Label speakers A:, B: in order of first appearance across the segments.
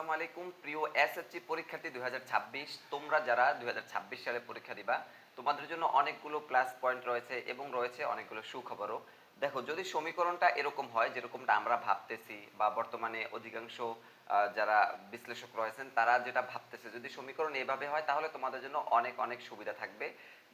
A: আসসালামু আলাইকুম, প্রিয় এসএসসি পরীক্ষার্থী দুই হাজার ছাব্বিশ, তোমরা যারা দুই হাজার ছাব্বিশ সালে পরীক্ষা দিবা, তোমাদের জন্য অনেকগুলো প্লাস পয়েন্ট রয়েছে এবং রয়েছে অনেকগুলো সুখবরও। দেখো, যদি সমীকরণটা এরকম হয়, যেরকমটা আমরা ভাবতেছি বা বর্তমানে অধিকাংশ যারা বিশ্লেষক রয়েছেন, তারা যেটা ভাবতেছে, যদি সমীকরণ এভাবে হয়, তাহলে তোমাদের জন্য অনেক অনেক সুবিধা থাকবে।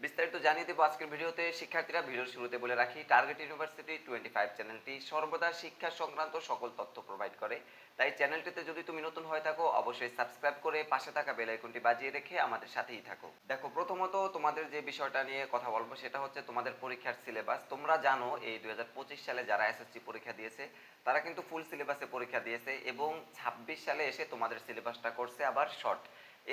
A: বিস্তারিত জানিয়ে দেবো আজকের ভিডিওতে, শিক্ষার্থীরা ভিডিওর শুরুতে বলে রাখি টার্গেট ইউনিভার্সিটি টোয়েন্টি ফাইভ চ্যানেলটি সর্বদা শিক্ষা সংক্রান্ত সকল তথ্য প্রোভাইড করে। তাই চ্যানেলটিতে যদি তুমি নতুন হয়ে থাকো, অবশ্যই সাবস্ক্রাইব করে পাশে থাকা বেল আইকনটি বাজিয়ে রেখে আমাদের সাথেই থাকো। দেখো, প্রথমত তোমাদের যে বিষয়টা নিয়ে কথা বলব, সেটা হচ্ছে তোমাদের পরীক্ষার সিলেবাস তোমরা জানো এই দুই সালে যারা এসএসসি পরীক্ষা দিয়েছে, তারা কিন্তু ফুল সিলেবাসে পরীক্ষা দিয়েছে এবং ছাব্বিশ সালে এসে তোমাদের সিলেবাসটা করছে আবার শর্ট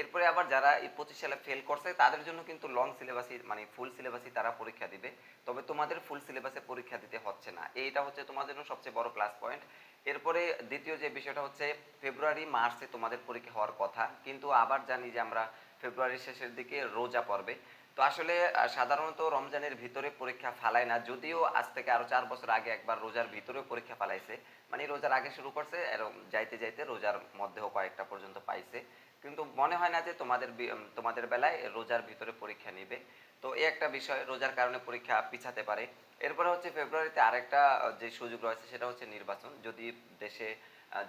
A: এরপরে আবার যারা এই পঁচিশ সালে ফেল করছে, তাদের জন্য কিন্তু লং সিলেবাসই মানে ফুল সিলেবাসই তারা পরীক্ষা দিবে। তবে তোমাদের ফুল সিলেবাসে পরীক্ষা দিতে হচ্ছে না। এইটা হচ্ছে তোমাদের জন্য সবচেয়ে বড় প্লাস পয়েন্ট এরপরে দ্বিতীয় যে বিষয়টা হচ্ছে, ফেব্রুয়ারি, মার্চে তোমাদের পরীক্ষা হওয়ার কথা। কিন্তু আবার জানি যে আমরা ফেব্রুয়ারির শেষের দিকে রোজা পড়বে। তো আসলে সাধারণত রমজানের ভিতরে পরীক্ষা ফালায় না। যদিও আজ থেকে আরও চার বছর আগে একবার রোজার ভিতরে পরীক্ষা ফালাইছে। মানে রোজার আগে শুরু করছে এরকম যাইতে যাইতে রোজার মধ্যেও কয়েকটা পর্যন্ত পাইছে। কিন্তু মনে হয় না যে তোমাদের তোমাদের বেলায় রোজার ভিতরে পরীক্ষা নিবে। তো এই একটা বিষয়, রোজার কারণে পরীক্ষা পিছাতে পারে। এরপরে হচ্ছে ফেব্রুয়ারিতে আরেকটা যে সুযোগ রয়েছে সেটা হচ্ছে নির্বাচন। যদি দেশে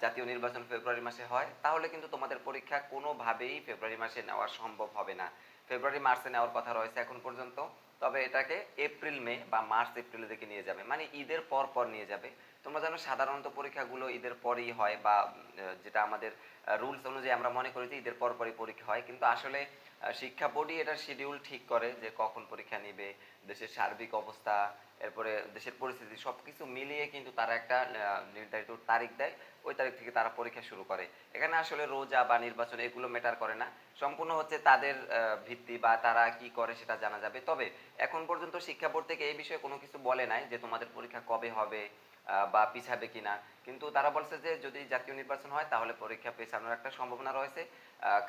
A: জাতীয় নির্বাচন ফেব্রুয়ারি মাসে হয়, তাহলে কিন্তু তোমাদের পরীক্ষা কোনোভাবেই ফেব্রুয়ারি মাসে নেওয়া সম্ভব হবে না। ফেব্রুয়ারি, মার্চে নেওয়ার কথা রয়েছে এখন পর্যন্ত, তবে এটাকে এপ্রিল, মে বা মার্চ এপ্রিলের দিকে নিয়ে যাবে। মানে ঈদের পর পর নিয়ে যাবে। তোমরা জানো সাধারণত পরীক্ষাগুলো ঈদের পরেই হয় বা যেটা আমাদের রুলস অনুযায়ী আমরা মনে করি যে ঈদের পর পরই পরীক্ষা হয়। কিন্তু আসলে শিক্ষা বোর্ডই এটার শিডিউল ঠিক করে যে কখন পরীক্ষা নিবে, দেশের সার্বিক অবস্থা, এরপরে দেশের পরিস্থিতি সবকিছু মিলিয়ে কিন্তু তারা একটা নির্ধারিত তারিখ দেয়। ওই তারিখ থেকে তারা পরীক্ষা শুরু করে। এখানে আসলে রোজা বা নির্বাচন এগুলো ম্যাটার করে না। সম্পূর্ণ হচ্ছে তাদের ভিত্তি বা তারা কি করে সেটা জানা যাবে। তবে এখন পর্যন্ত শিক্ষা বোর্ড থেকে এই বিষয়ে কোনো কিছু বলে নাই যে তোমাদের পরীক্ষা কবে হবে বা পিছাবে কিনা। কিন্তু তারা বলছে যে, যদি জাতীয় নির্বাচন হয়, তাহলে পরীক্ষা পেছানোর একটা সম্ভাবনা রয়েছে।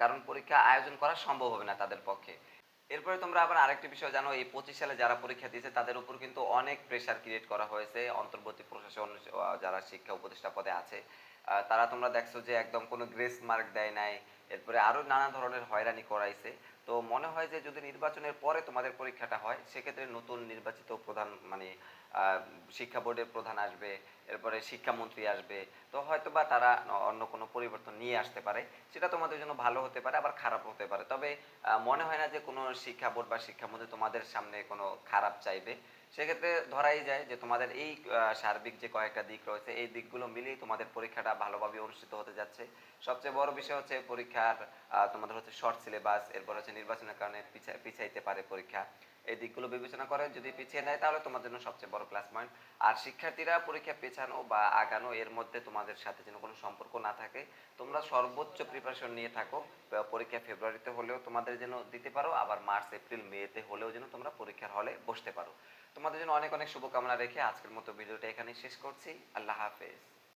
A: কারণ পরীক্ষা আয়োজন করা সম্ভব হবে না তাদের পক্ষে। এরপরে তোমরা আবার আরেকটি বিষয় জানো, এই পঁচিশ সালে যারা পরীক্ষা দিয়েছে, তাদের উপর কিন্তু অনেক প্রেশার ক্রিয়েট করা হয়েছে। অন্তর্বর্তী প্রশাসন যারা শিক্ষা উপদেষ্টা পদে আছে তারা তোমরা দেখছ যে, একদম কোনো গ্রেস মার্ক দেয় নাই। এরপরে আরও নানা ধরনের হয়রানি করাইছে। তো মনে হয় যে যদি নির্বাচনের পরে তোমাদের পরীক্ষাটা হয়, সেক্ষেত্রে নতুন নির্বাচিত প্রধান মানে শিক্ষা বোর্ডের প্রধান আসবে, এরপরে শিক্ষামন্ত্রী আসবে, তো হয়তো বা তারা অন্য কোনো পরিবর্তন নিয়ে আসতে পারে। সেটা তোমাদের জন্য ভালো হতে পারে, আবার খারাপ হতে পারে। তবে মনে হয় না যে কোনো শিক্ষা বোর্ড বা শিক্ষামন্ত্রী তোমাদের সামনে কোনো খারাপ চাইবে। সেক্ষেত্রে ধরাই যায় যে তোমাদের এই সার্বিক যে কয়েকটা দিক রয়েছে, এই দিকগুলো মিলিয়ে তোমাদের পরীক্ষাটা ভালোভাবে অনুষ্ঠিত হতে যাচ্ছে। সবচেয়ে বড় বিষয় হচ্ছে পরীক্ষার তোমাদের হচ্ছে শর্ট সিলেবাস এরপর হচ্ছে নির্বাচনের কারণে পিছা- পিছাইতে পারে পরীক্ষা। এই দিকগুলো বিবেচনা করে যদি পিছিয়ে নেয়, তাহলে তোমাদের জন্য সবচেয়ে বড় প্লাস পয়েন্ট আর শিক্ষার্থীরা পরীক্ষা পেছানো বা আগানো, এর মধ্যে তোমাদের সাথে যেন কোনো সম্পর্ক না থাকে, তোমরা সর্বোচ্চ প্রিপারেশন নিয়ে থাকো। পরীক্ষা ফেব্রুয়ারিতে হলেও তোমাদের যেন দিতে পারো, আবার মার্চ, এপ্রিল, মেতে হলেও যেন তোমরা পরীক্ষার হলে বসতে পারো। তোমাদের জন্য অনেক অনেক শুভকামনা রেখে আজকের মতো ভিডিওটা এখানেই শেষ করছি। আল্লাহ হাফেজ।